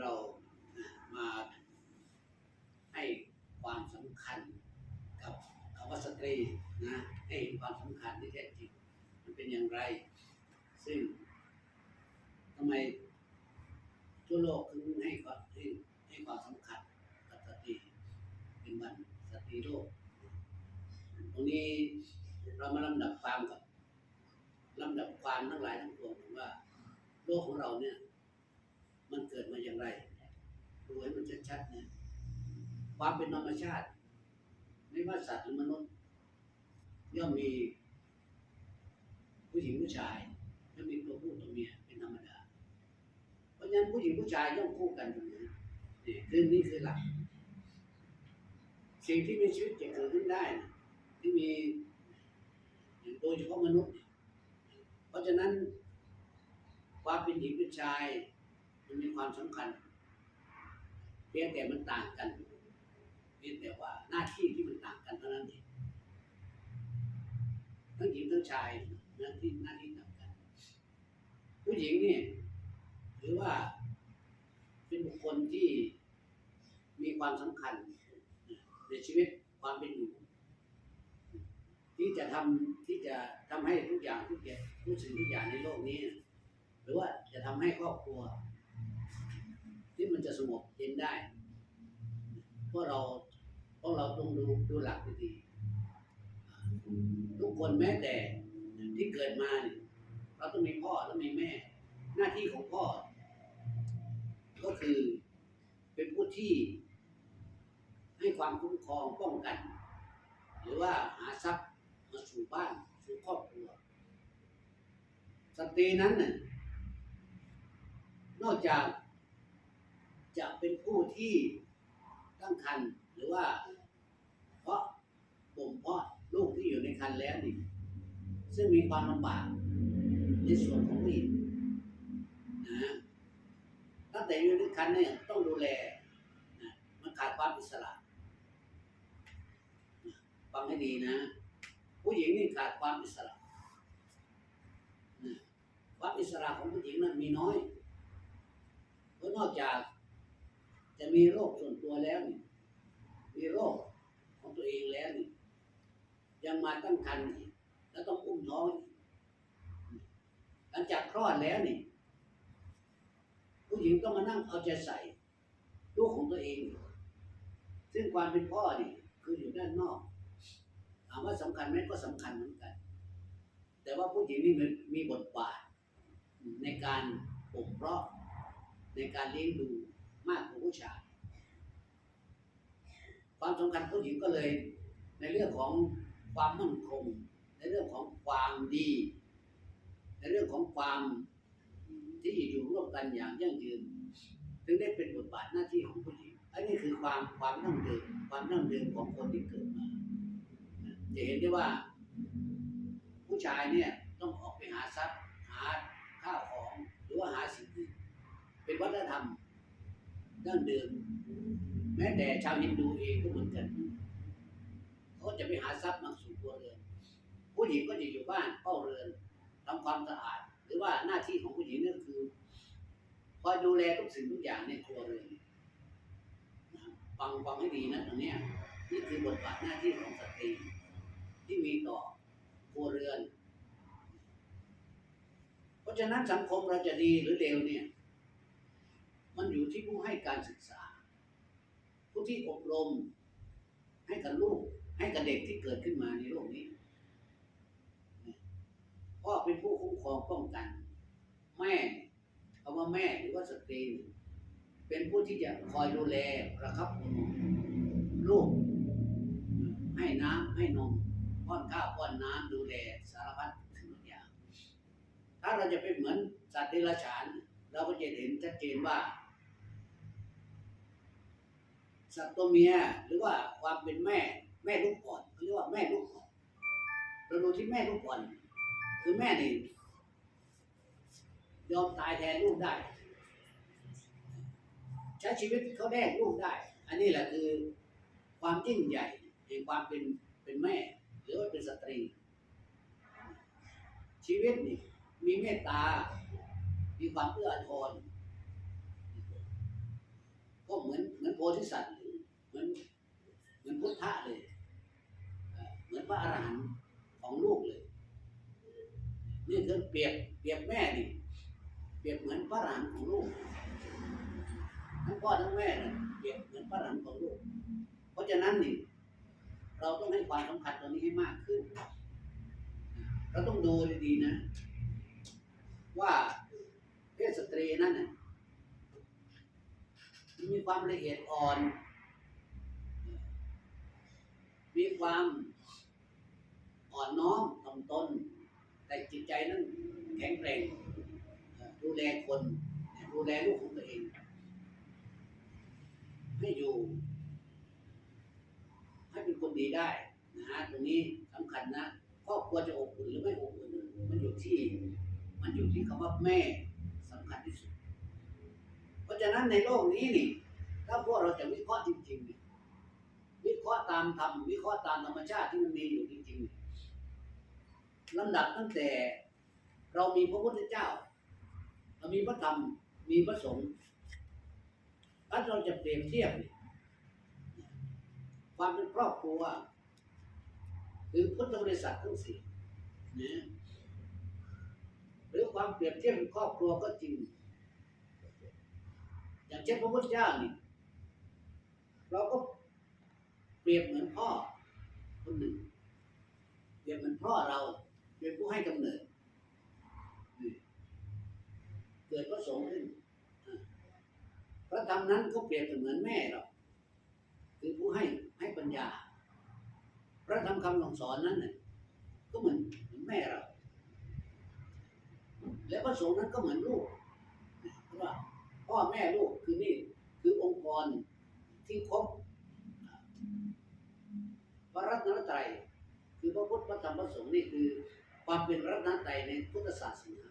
เรามาให้ความสำคัญกับคำว่าสตรีนะให้เห็นความสำคัญที่แท้จริงมันเป็นอย่างไร ซึ่งทำไมทั่วโลกถึงให้ความให้ให้ความสำคัญกับสตรีเป็นวันสตรีโลก ตรงนี้เรามาลำดับความกับลำดับความทั้งหลายทั้งปวงว่า โลกของเราเนี่ย มันเกิดมาอย่างไรดูให้มันชัดๆเนี่ยความเป็นธรรมชาติ ไม่ว่าสัตว์หรือมนุษย์ย่อมมีผู้หญิงผู้ชายย่อมมีตัวผู้ตัวเมียเป็นธรรมดา เพราะฉะนั้นผู้หญิงผู้ชายย่อมคู่กันอยู่นะนี่คือนี่คือหลัก สิ่งที่มีชีวิตจะเกิดขึ้นได้นะที่มีโดยเฉพาะมนุษย์ เพราะฉะนั้นความเป็นหญิงเป็นชาย มันมีความสำคัญ เพียงแต่มันต่างกันเพียงแต่ว่าหน้าที่ที่มันต่างกันเท่านั้นเองทั้งหญิงทั้งชายหน้าที่หน้าที่ต่างกัน ผู้หญิงเนี่ยถือว่าเป็นบุคคลที่มีความสำคัญในชีวิตความเป็นอยู่ที่จะทำที่จะทำให้ทุกอย่างทุกอย่างทุกสิ่งทุกอย่างในโลกนี้ หรือว่าจะทำให้ครอบครัว ที่มันจะสงบเย็นได้เพราะเราเพราะเราต้องดูดูหลักดีทุกคนแม้แต่ที่เกิดมาเนี่ยเราต้องมีพ่อแล้วมีแม่ หน้าที่ของพ่อ ก็คือเป็นผู้ที่ ให้ความคุ้มครองป้องกัน หรือว่าหาทรัพย์มาสู่บ้านสู่ครอบครัวสตรีนั้นน่ะนอกจาก จะเป็นผู้ที่ตั้งครรภ์หรือว่า เพราะบ่มเพาะลูกที่อยู่ในครรภ์แล้วนี่ซึ่งมีความลำบากในส่วนของผู้หญิงนะตั้งแต่อยู่ในครรภ์เนี่ยต้องดูแลนะมันขาดความอิสระฟังให้ดีนะ ผู้หญิงนี่ขาดความอิสระนะความอิสระของผู้หญิงนั้นมีน้อยเพราะนอกจาก จะมีโรคส่วนตัวแล้วนี่มีโรคของตัวเองแล้วนี่ยังมาตั้งครรภ์อีกแล้วต้องอุ้มท้องอีกหลังจากคลอดแล้วนี่ผู้หญิงต้องมานั่งเอาใจใส่ลูกของตัวเอง ซึ่งความเป็นพ่อนี่คืออยู่ด้านนอกถามว่าสำคัญไหมก็สำคัญเหมือนกัน แต่ว่าผู้หญิงนี่มันมีบทบาทในการปกเพราะในการเลี้ยงดู มากกว่าผู้ชาย ความสำคัญผู้หญิงก็เลย ในเรื่องของความมั่นคง ในเรื่องของความดี ในเรื่องของความที่อยู่ร่วมกันอย่างยั่งยืน ถึงได้เป็นบทบาทหน้าที่ของผู้หญิง อันนี้คือความความนั่งเดิมความนั่งเดิมของคนที่เกิดมา จะเห็นได้ว่า ผู้ชายเนี่ยต้องออกไปหาทรัพย์ หาข้าวของ หรือว่าหาสิ่งอื่นเป็นวัฒนธรรม ดั้งเดิมแม้แต่ชาวฮินดูเองก็เหมือนกันเขาจะไปหาทรัพย์มาสู่ตัวเรือนผู้หญิงก็จะอยู่บ้านเฝ้าเรือนทำความสะอาด หรือว่าหน้าที่ของผู้หญิงนั่นคือคอยดูแลทุกสิ่งทุกอย่างในครัวเรือนฟังฟังให้ดีนะตรงนี้นี่คือบทบาทหน้าที่ของสตรีที่มีต่อครัวเรือน เพราะฉะนั้นสังคมเราจะดีหรือเลวเนี่ย มันอยู่ที่ผู้ให้การศึกษา ผู้ที่อบรม ให้กับลูก ให้กับเด็กที่เกิดขึ้นมาในโลกนี้พ่อเป็นผู้คุ้มครองป้องกัน แม่คำว่าแม่หรือว่าสตรีเป็นผู้ที่จะคอยดูแลประคับประหงลูก ให้น้ำให้นมป้อนข้าวป้อนน้ำดูแลสารพัดสิ่งทุกอย่าง ถ้าเราจะเป็นเหมือนสัตว์เดรัจฉาน เราก็จะเห็นชัดเจนว่า สัตว์ตัวเมียหรือว่าความเป็นแม่แม่ลูกอ่อนเขาเรียกว่าแม่ลูกอ่อนเราดูที่แม่ลูกอ่อน คือแม่นี่ยอมตายแทนลูกได้ใช้ชีวิตเขาแลกลูกได้ อันนี้แหละคือความยิ่งใหญ่แห่งความเป็นเป็นแม่ หรือว่าเป็นสตรี ชีวิตนี่มีเมตตา มีความเอื้ออาทรธิสัตว์เหมือนโพธิสัตว์ เหมือนพุทธะเลย เหมือนพระอรหันต์ของลูกเลย นี่คือเปรียบเปรียบแม่ดิเปรียบเหมือนพระอรหันต์ของลูกทั้งพ่อทั้งแม่เนี่ยเปรียบเหมือนพระอรหันต์ของลูก เพราะฉะนั้นนี่เราต้องให้ความสำคัญตรงนี้ให้มากขึ้น เราต้องดูดีๆนะ ว่าเพศสตรีนั่นน่ะมันมีความละเอียดอ่อน มีความอ่อนน้อมถ่อมตนแต่จิตใจนั้นแข็งแกร่งดูแลคนดูแลลูกของตัวเองให้อยู่ ให้เป็นคนดีได้นะฮะตรงนี้สำคัญนะครอบครัวจะอบอุ่นหรือไม่อบอุ่นมันอยู่ที่ มันอยู่ที่คำว่าแม่สำคัญที่สุด เพราะฉะนั้นในโลกนี้นี่ ถ้าพวกเราจะวิเคราะห์จริงๆนี่ วิเคราะห์ตามธรรมวิเคราะห์ตามธรรมชาติที่มันมีอยู่จริงๆลำดับตั้งแต่เรามีพระพุทธเจ้า เรามีพระธรรมมีพระสงฆ์ถ้าเราจะเปรียบเทียบความเป็นครอบครัวคือพุทธบริษัททั้งสี่นะหรือความเปรียบเทียบเป็นครอบครัวก็จริง อย่างเช่นพระพุทธเจ้านี่เราก็ รียบเหมือนพ่อคนหนึ่งเปรียบเหมือนพ่อเราเป็นผู้ให้กำเนิดเกิดพระสงฆ์ขึ้นพระธรรมนั้นก็เปรียบเสมือนแม่เราคือผู้ให้ให้ปัญญา พระธรรมคำสอนนั้นน่ยก็เหมือนเหมือนแม่เรา และพระสงฆ์นั้นก็เหมือนลูกเพราะว่าพ่อแม่ลูกคือนี่คือองค์กรที่ครบ ระรัตนตรัยคือพระพุทธพระธรรมพระสงฆ์นี่คือความเป็นรัตนตรัยในพุทธศาสนา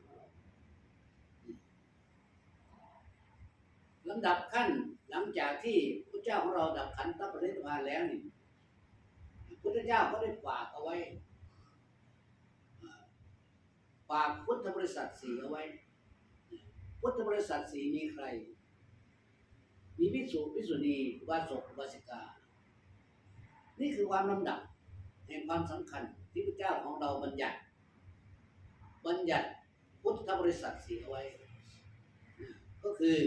ลำดับขั้นหลังจากที่พระเจ้าของเราดับขันธปรินิพพานแล้วนี่พุทธเจ้าก็ได้ฝากเอาไว้ฝากพุทธบริษัทสี่เอาไว้ พุทธบริษัทสี่มีใคร มีพิสุพิสุณีวาสกวาสิกา นี่คือความลำดับแห่งความสำคัญที่พระเจ้าของเราบัญญัติ บัญญัติพุทธบริษัทสี่เอาไว้ ก็คือ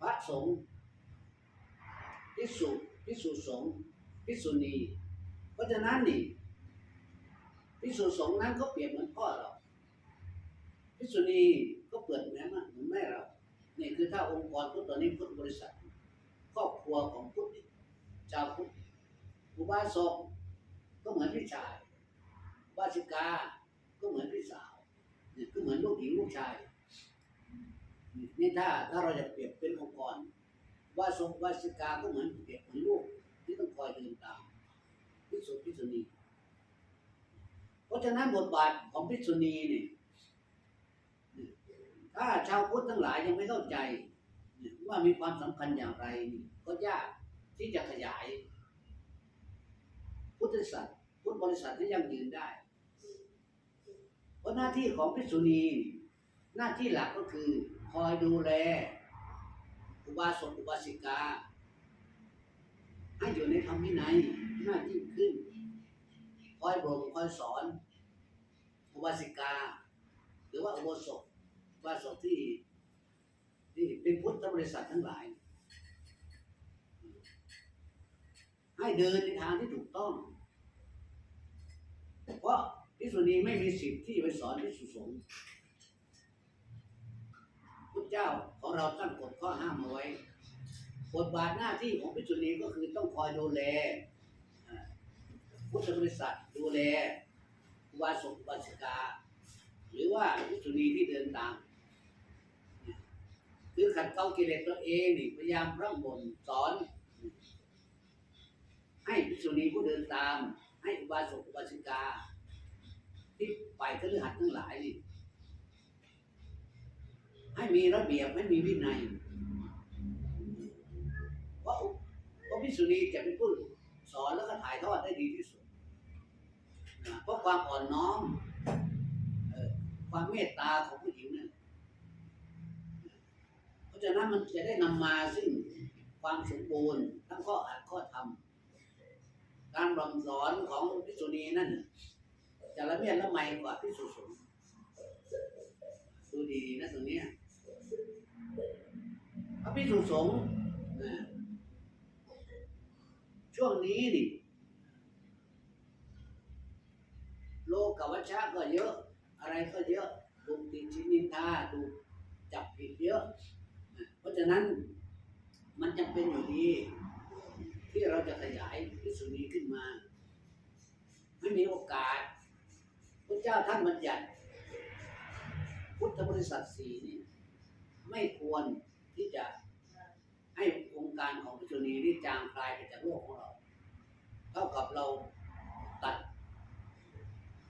พระสงฆ์พิสุพิสุสงฆ์พิสุณีเพราะฉะนั้นนี่พิสุสงฆ์นั้นก็เปรียบเหมือนพ่อเราพิสุณีก็เปรียบเหมือนเหมือนแม่เรานี่คือถ้าองค์กรพุทธตอนนี้พุทธบริษัทครอบครัวของพุทธชาวพุทธ อุบาสกก็เหมือนพี่ชายบาสิกา ก็เหมือนพี่สาวเนี่ยก็เหมือนลูกหญิงลูกชาย นี่ถ้าถ้าเราจะเปรียบเป็นองค์กร ว่าสงวาสิกาก็เหมือนเปรียบเหมือนลูกที่ต้องคอยเดินตามพิสุพิสุณีเพราะฉะนั้นบทบาทของพิสุณีเนี่ยถ้าชาวพุทธทั้งหลายยังไม่เข้าใจ ว่ามีความสำคัญอย่างไรก็ยากที่จะขยาย พุทธศาสนาพุทธบริษัทให้ยั่งยืนได้ เพราะหน้าที่ของพิสุณีหน้าที่หลักก็คือคอยดูแล อุบาสกอุบาสิกา ให้อยู่ในธรรมวินัยหน้าที่ขึ้น คอยบ่มคอยสอน อุบาสิกา หรือว่าอุโบสถอุบาสกที่ที่เป็นพุทธบริษัททั้งหลาย ให้เดินในทางที่ถูกต้อง เพราะพิสุณีไม่มีสิทธิ์ที่จะไปสอนพิสุสงฆ์พุทธเจ้าของเราตั้งกฎข้อห้ามเอาไว้บทบาทหน้าที่ของพิสุณีก็คือต้องคอยดูแลอ่าพุทธบริษัทดูแลอุบาสกอุบาสิกา หรือว่าพิสุณีที่เดินตามคือขัดเกลากิเลสตัวเองนี่พยายามร่ำบนสอน ให้ภิกษุณีผู้เดินตาม ให้อุบาสกอุบาสิกา ที่ไปคฤหัสถ์ทั้งหลายนี่ให้มีระเบียบให้มีวินัยเพราะเพราะภิกษุณีจะเป็นผู้สอนแล้วก็ถ่ายทอดได้ดีที่สุดเพราะความอ่อนน้อมความเมตตาของผู้หญิงเนี่ยเพราะฉะนั้นมันจะได้นำมาซึ่งความสมบูรณ์ทั้งข้ออัดข้อทำ การบำสอนของพิสุนีนั่นจะละเมียดละไมกว่าพิสุสงดูดีนะตรงนี้พระพิสุสงช่วงนี้นี่โลกกวัชชะก็เยอะ อะไรก็เยอะถูกติชินนินทาถูกจับผิดเยอะ เพราะฉะนั้นมันจำเป็นอยู่ดี ที่เราจะขยายพิสุนีขึ้นมา ไม่มีโอกาส พระเจ้าท่านบัญญัติ พุทธบริษัทสี่นี่ไม่ควรที่จะให้องค์การของพิสุนีนี่จางคลายไปจากโลกของเรา เท่ากับเราตัด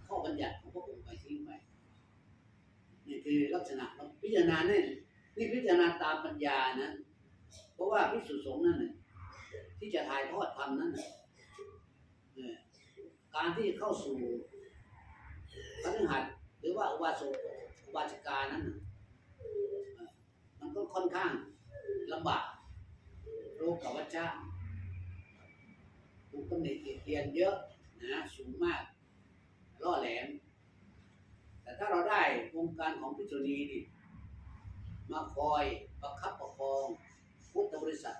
ข้อบัญญัติของพระองค์ไปทิ้งไปนี่คือลักษณะเราพิจารณาเนี่ยนี่พิจารณาตามปัญญานะ เพราะว่าพิสุสงฆ์นั่นน่ะ ที่จะถ่ายทอดธรรมนั้นการที่เข้าสู่พฤหัสหรือว่าอุบาสกอุบาสิกานั้นมันก็ค่อนข้างลำบากโรคกับวัชชะถูกตำหนิเตียนเยอะนะสูงมากล่อแหลม แต่ถ้าเราได้วงค์การของพิจนีนี่มาคอยประคับประคองพุทธบริษัท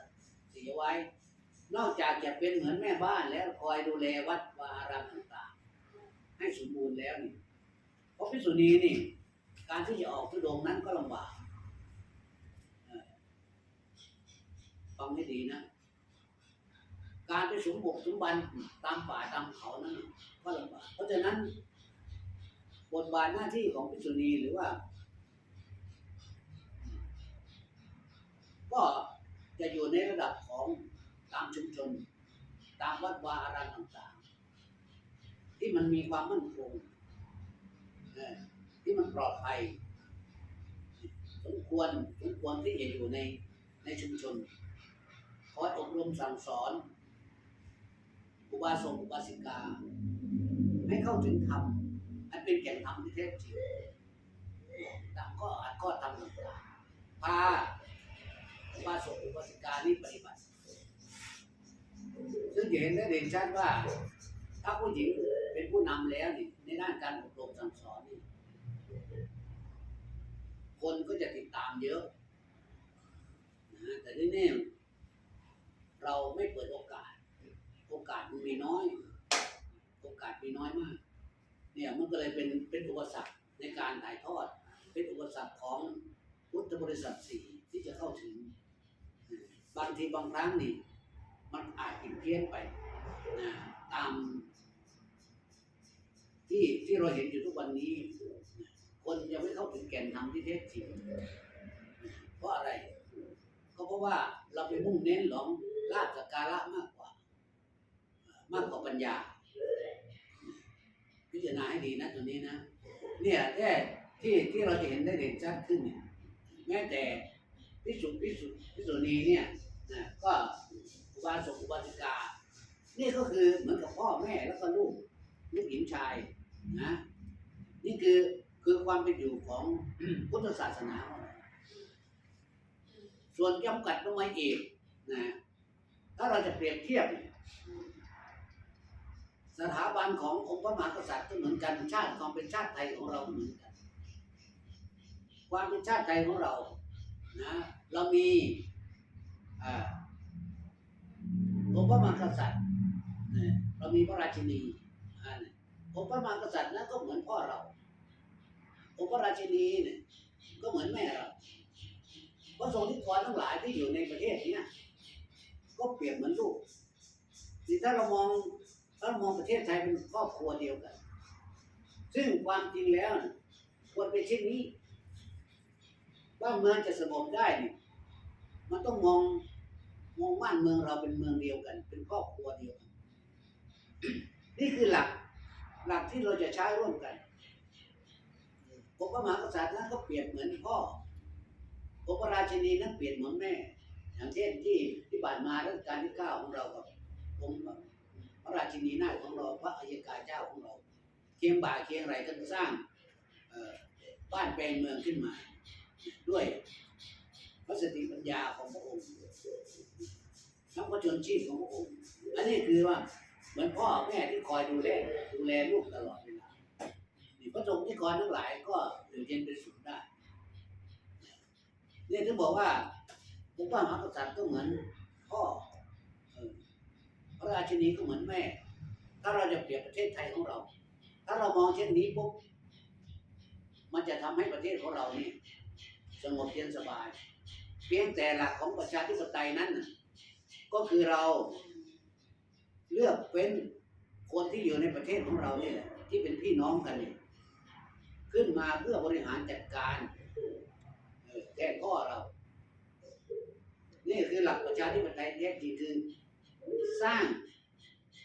สีไว้ นอกจากจะเป็นเหมือนแม่บ้านแล้วคอยดูแลวัดวาอารามต่างๆ ให้สมบูรณ์แล้วนี่เพราะพิสุนีนี่ การที่จะออกทุดงนั้นก็ลำบากฟังให้ดีนะ การไปสมบุกสมบันตามป่าตามเขานั้นก็ลำบากเพราะฉะนั้นบทบาทหน้าที่ของพิสุนีหรือว่า ก็จะอยู่ในระดับของ ตามชุมชน ตามวัดวาอารามต่าง ๆ ที่มันมีความมั่นคงที่มันปลอดภัยสมควรสมควรที่จะอยู่ในในชุมชน คอยอบรมสั่งสอนอุบาสกอุบาสิกา ให้เข้าถึงธรรมอันเป็นแก่นธรรมที่แท้จริงตามข้ออัดข้อธรรมต่างๆพาอุบาสกอุบาสิกานี่ปฏิบัติ งจะเห็นได้เด่นชัดว่า ถ้าผู้หญิงเป็นผู้นำแล้วนี่ในด้านการอบรมสั่งสอนนี่คนก็จะติดตามเยอะนะแต่ที่นี่เราไม่เปิดโอกาส โอกาสมันมีน้อย โอกาสมีน้อยมาก เนี่ยมันก็เลยเป็นเป็นอุปสรรคในการถ่ายทอด เป็นอุปสรรคของพุทธบริษัทสี่ที่จะเข้าถึง บางทีบางครั้งนี่ มันอาจผิดเพี้ยนไปนะตาม ที่ที่เราเห็นอยู่ทุกวันนี้ คนยังไม่เข้าถึงแก่นธรรมที่แท้จริงเพราะอะไร ก็เพราะว่าเราไปมุ่งเน้นหลงลาภสกการะมากกว่า มากกว่าปัญญา พิจารณาให้ดีนะตัวนี้นะ เนี่ยแค่ที่ที่เราจะเห็นได้เด่นชัดขึ้นเนี่ยแม้แต่พิสุพิสุพิสุนีเนี่ยนะก็ บาสกอุบาสิกา นี่ก็คือเหมือนกับพ่อแม่แล้วก็ลูกลูกหญิงชายนะนี่คือคือความเป็นอยู่ของพุทธศาสนา ส่วนจำกัดลงมาอีกนะถ้าเราจะเปรียบเทียบ สถาบันขององค์พระมหากษัตริย์ก็เหมือนกันชาติความเป็นชาติไทยของเราเหมือนกัน ความเป็นชาติไทยของเรานะเรามีอ่า องค์พระมหากษัตริย์เรามีพระราชินีอ่าเนี่ยองค์พระมหากษัตริย์นั้นก็เหมือนพ่อเราองค์พระราชินีเนี่ยก็เหมือนแม่เราพระสงฆ์นิกรทั้งหลายที่อยู่ในประเทศเนี้ยก็เปรียบเหมือนลูกนี่ถ้าเรามองถ้าเรามองประเทศไทยเป็นครอบครัวเดียวกัน ซึ่งความจริงแล้วควรเป็นเช่นนี้บ้านเมืองจะสงบได้นี่มันต้องมอง มองบ้านเมืองเราเป็นเมืองเดียวกัน เป็นครอบครัวเดียวกัน นี่คือหลัก หลักที่เราจะใช้ร่วมกันองค์พระมหากษัตริย์นั้นก็เปรียบเหมือนพ่อองค์พระราชินีนั้นเปรียบเหมือนแม่ อย่างเช่นที่ที่ผ่านมารัชกาลที่เก้าของเรากับองค์พระราชินีน้าของเราพระอัยการเจ้าของเราเคียงบ่าเคียงไหลกันสร้างบ้านแปลงเมืองขึ้นมา ด้วย พระสติปัญญาของพระองค์ทั้งพระชนชีพของพระองค์อันนี้คือว่าเหมือนพ่อแม่ที่คอยดูแลดูแลลูกตลอดเวลานี่พระสงฆ์ที่คอยทั้งหลายก็อยู่เย็นเป็นสุขได้เนี่ยถึงบอกว่าพระมหากษัตริย์ก็เหมือนพ่อพระราชินีก็เหมือนแม่ ถ้าเราจะเปรียบประเทศไทยของเรา ถ้าเรามองเช่นนี้ปุ๊บมันจะทำให้ประเทศของเรานี่สงบเย็นสบาย เพียงแต่หลักของประชาธิปไตยนั้น ก็คือเราเลือกเป็นคนที่อยู่ในประเทศของเรานี่แหละที่เป็นพี่น้องกันเนี่ยขึ้นมาเพื่อบริหารจัดการเอ่อแทนพ่อเรา นี่คือหลักประชาธิปไตยแท้จริงคือ สร้าง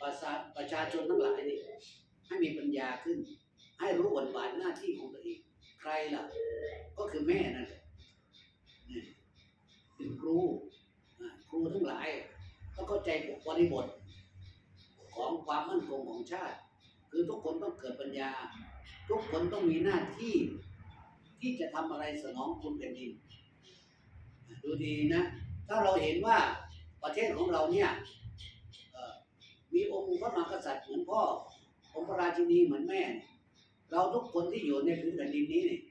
ประชาประชาชนทั้งหลายนี่ให้มีปัญญาขึ้น ให้รู้บทบาทหน้าที่ของตัวเอง ใครล่ะ ก็คือแม่นั่นแหละ เป็นครูครูทั้งหลายต้องเข้าใจบริบทของความมั่นคงของชาติ คือทุกคนต้องเกิดปัญญา ทุกคนต้องมีหน้าที่ที่จะทำอะไรสนองคุณแผ่นดินดูดีนะ ถ้าเราเห็นว่าประเทศของเราเนี่ยมีองค์พระมหากษัตริย์เหมือนพ่อองค์พระราชินีเหมือนแม่เนี่ยเราทุกคนที่อยู่ในพื้นแผ่นดินนี้เนี่ย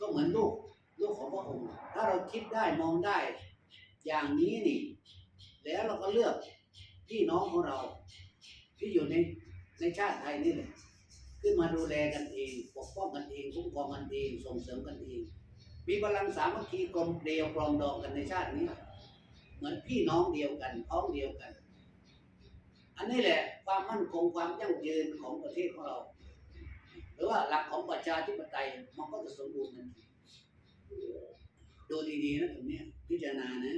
ก็เหมือนลูก ลูกของพระองค์ ถ้าเราคิดได้มองได้ อย่างนี้นี่ แล้วเราก็เลือกพี่น้องของเรา ที่อยู่ในในชาติไทยนี่แหละขึ้นมาดูแลกันเองปกป้องกันเองคุ้มครองกันเองส่งเสริมกันเอง มีพลังสามัคคีกลมเกลียวปรองดองกันในชาตินี้ เหมือนพี่น้องเดียวกันพ้องเดียวกัน อันนี้แหละความมั่นคงความยั่งยืนของประเทศของเรา หรือว่าหลักของประชาธิปไตยมันก็จะสมบูรณ์ทันที ดูดีๆนะตรงนี้พิจารณานะ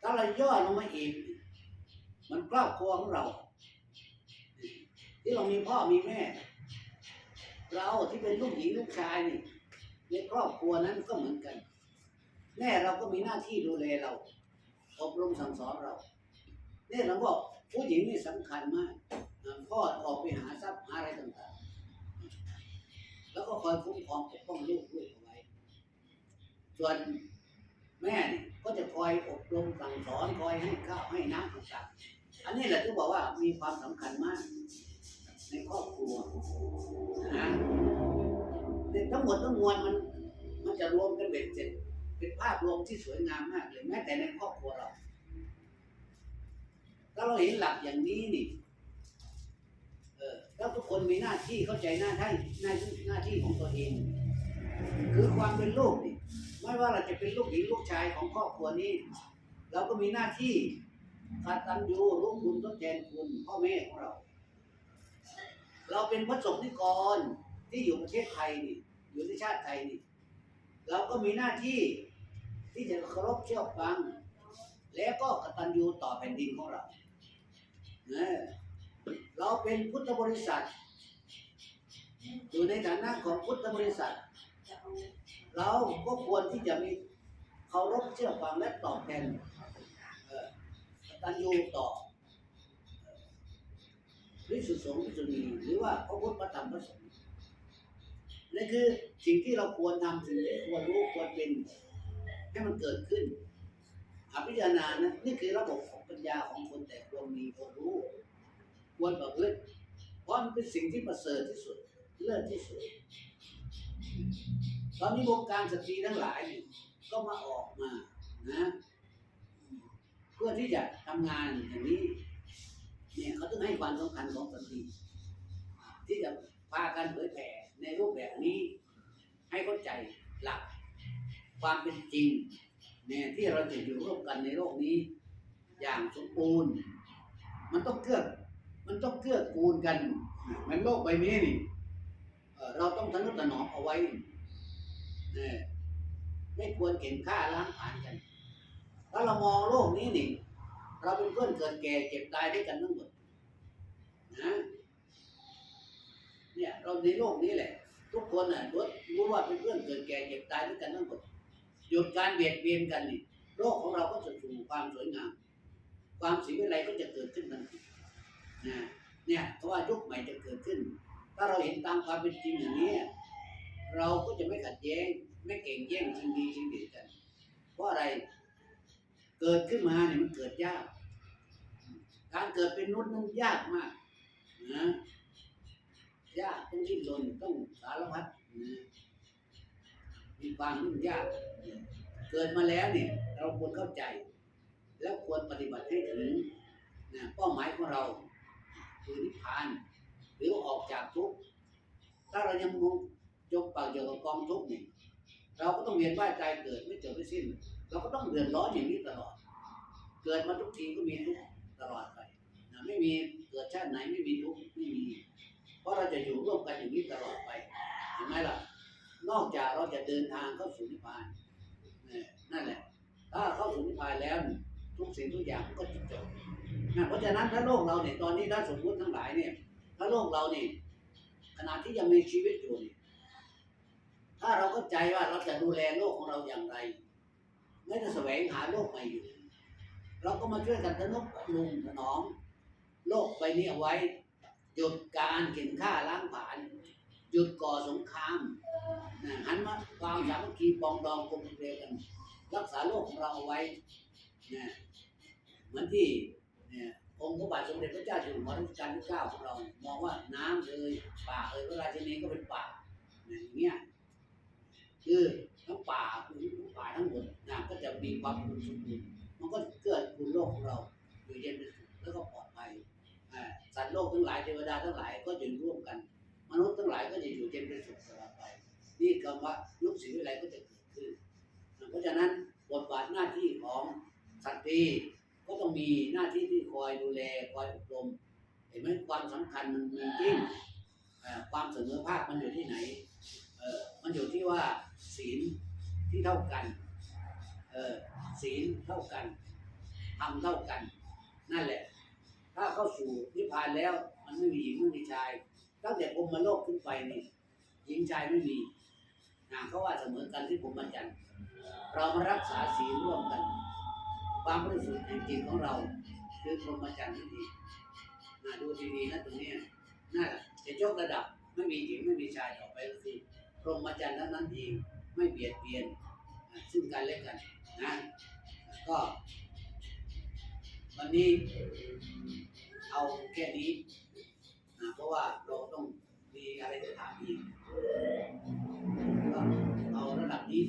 ถ้าเราย่อลงมาอีก มันครอบครัวของเรา ที่เรามีพ่อมีแม่ เราที่เป็นลูกหญิงลูกชายนี่ในครอบครัวนั้นก็เหมือนกัน แม่เราก็มีหน้าที่ดูแลเรา อบรมสั่งสอนเราเนี่ยเราบอกผู้หญิงนี่สำคัญมากพ่อออกไปหาทรัพย์หาอะไรต่างๆ แล้วก็คอยคุ้มครองปกป้องลูกลูกเอาไว้ ส่วนแม่ก็จะคอยอบรมสั่งสอนคอยให้ข้าวให้น้ำต่างๆอันนี้แหละที่บอกว่ามีความสำคัญมาก ในครอบครัวนะเนี่ยทั้งหมดทั้งมวลมัน มันจะรวมกันเป็นเสร็จเป็นภาพรวมที่สวยงามมากเลยแม้แต่ในครอบครัวเราถ้าเราเห็นหลักอย่างนี้นี่เออแล้วทุกคนมีหน้าที่เข้าใจหน้าที่หน้าที่หน้าที่ของตัวเอง คือความเป็นโลกนี่ ไม่ว่าเราจะเป็นลูกหญิงลูกชายของครอบครัวนี้ เราก็มีหน้าที่กตัญญูรู้คุณทดแทนคุณพ่อแม่ของเรา เราเป็นพระสงฆ์นิกรที่อยู่ประเทศไทยนี่ อยู่ในชาติไทยนี่ เราก็มีหน้าที่ที่จะเคารพเชื่อฟัง และก็กตัญญูต่อแผ่นดินของเราเราเป็นพุทธบริษัท อยู่ในฐานะของพุทธบริษัท เราก็ควรที่จะมีเคารพเชื่อฟังและตอบแทนเอ่อกตัญญูต่อรือสุสงฆ์พิสุนีหรือว่าพระพุทธพระธรรมพระสงฆ์นั่นคือสิ่งที่เราควรทำสิ่งที่ควรรู้ควรเป็นให้มันเกิดขึ้นอภิจาณานะนี่คือระบบของปัญญาของคนแต่ควรมีควรรู้ ควรประพฤติเพราะมันเป็นสิ่งที่ประเสริฐที่สุด เลิศที่สุด ตอนนี้วงการสตรีทั้งหลายก็มาออกมานะเพื่อที่จะทำงานอย่างนี้ เนี่ยเขาต้องให้ความสำคัญของสตรีที่จะพากันเผยแผ่ในรูปแบบนี้ ให้เข้าใจหลักความเป็นจริงเนี่ยที่เราจะอยู่ร่วมกันในโลกนี้ อย่างสมบูรณ์ มันต้องเกื้อมันต้องเกื้อกูลกันเหมันโลกใบนี้นี่เราต้องทนุถนอมเอาไว้ ไม่ควรเข็นฆ่าล้างผลาญกัน ถ้าเรามองโลกนี้นี่ เราเป็นเพื่อนเกิดแก่เจ็บตายด้วยกันทั้งหมดนะเนี่ยเราในโลกนี้แหละ ทุกคนน่ะรู้รู้ว่าเป็นเพื่อนเกิดแก่เจ็บตายด้วยกันทั้งหมดหยุดการเบียดเบียนกันนี่โลกของเราก็จะสู่ความสวยงาม ความสีวิไลก็จะเกิดขึ้นทันทีนะเนี่ยเพราะว่ายุคใหม่จะเกิดขึ้น ถ้าเราเห็นตามความเป็นจริงอย่างนี้ เราก็จะไม่ขัดแย้ง ไม่เก่งแย่งชิงดีชิงเดียดกัน เพราะอะไรเกิดขึ้นมาเนี่ยมันเกิดยาก การเกิดเป็นมนุษย์นั้นยากมากนะยากต้องดิ้นรนต้องสารพัดนะมีความยุ่งยาก เกิดมาแล้วเนี่ย เราควรเข้าใจ แล้วควรปฏิบัติให้ถึงนะเป้าหมายของเราคือนิพพาน หรือออกจากทุกข์ถ้าเรายังงงจมปากอยู่กับกองทุกข์เนี่ย เราก็ต้องเวียนว่ายตายเกิดไม่จบไม่สิ้น เราก็ต้องเดือดร้อนอย่างนี้ตลอด เกิดมาทุกทีก็มีทุกตลอดไปนะไม่มีเกิดชาติไหนไม่มีทุกไม่มี เพราะเราจะอยู่ร่วมกันอย่างนี้ตลอดไปเห็นไหมล่ะ นอกจากเราจะเดินทางเข้าสู่นิพพานนั่นแหละ ถ้าเข้าสู่นิพพานแล้วทุกสิ่งทุกอย่างก็จะจบนะเพราะฉะนั้นถ้าโลกเราเนี่ยตอนนี้ถ้าสมมติทั้งหลายเนี่ย ถ้าโลกเราเนี่ยขณะที่ยังมีชีวิตอยู่เนี่ย ถ้าเราเข้าใจว่าเราจะดูแลโลกของเราอย่างไร ไม่จะแสวงหาโลกใหม่อยู่ เราก็มาช่วยกันทนุบำรุงถนอมโลกใบนี้เอาไว้ หยุดการเข็นฆ่าล้างผลาญหยุดก่อสงครามนะหันมาความสามัคคีปองดองกลมเกลียวกัน รักษาโลกของเราเอาไว้นะเหมือนที่เนี่ยองค์พระบาทสมเด็จพระเจ้าอยู่หัวรัชกาลที่เก้าของเรา มองว่าน้ำเอ่ยป่าเอ่ยพระราชินีก็เป็นป่าอย่างเงี้ย คือทั้งป่าคือทั้งป่าทั้งหมดนะก็จะมีความอุดมสมบูรณ์มันก็เกิดคุณโลกของเราอยู่เย็นเป็นสุขแล้วก็ปลอดภัยสัตว์โลกทั้งหลายเทวดาทั้งหลายก็จะอยู่ร่วมกัน มนุษย์ทั้งหลายก็จะอยู่เย็นเป็นสุขตลอดไป นี่คำว่ายุคศรีวิไลก็จะเกิดขึ้น เพราะฉะนั้นบทบาทหน้าที่ของสัตว์ปีก็ต้องมีหน้าที่ที่คอยดูแลคอยอบรมเห็นไหมความสำคัญมันมีจริงความเสมอภาคมันอยู่ที่ไหนมันอยู่ที่ว่า ศีลที่เท่ากัน เออศีลเท่ากันทำเท่ากัน นั่นแหละ ถ้าเข้าสู่นิพพานแล้ว มันไม่มีหญิงไม่มีชาย ตั้งแต่พรหมโลกขึ้นไปนี่หญิงชายไม่มีนะเขาว่าเสมอกันที่ผมมาจันทร์เรามารักษาศีลร่วมกัน ความบริสุทธิ์แห่งจิตของเรา คือพรหมจรรย์ที่ดีนะดูดีๆนะตรงนี้น่าจะยกระดับไม่มีหญิงไม่มีชายต่อไปก็คือพ รหมจรรย์นั้นเองไม่เบียดเบียนซึ่งกันและกันนะก็วันนี้เอาแค่นี้นะเพราะว่าเราต้องมีอะไรจะถามอีกก็เอาระดับนี้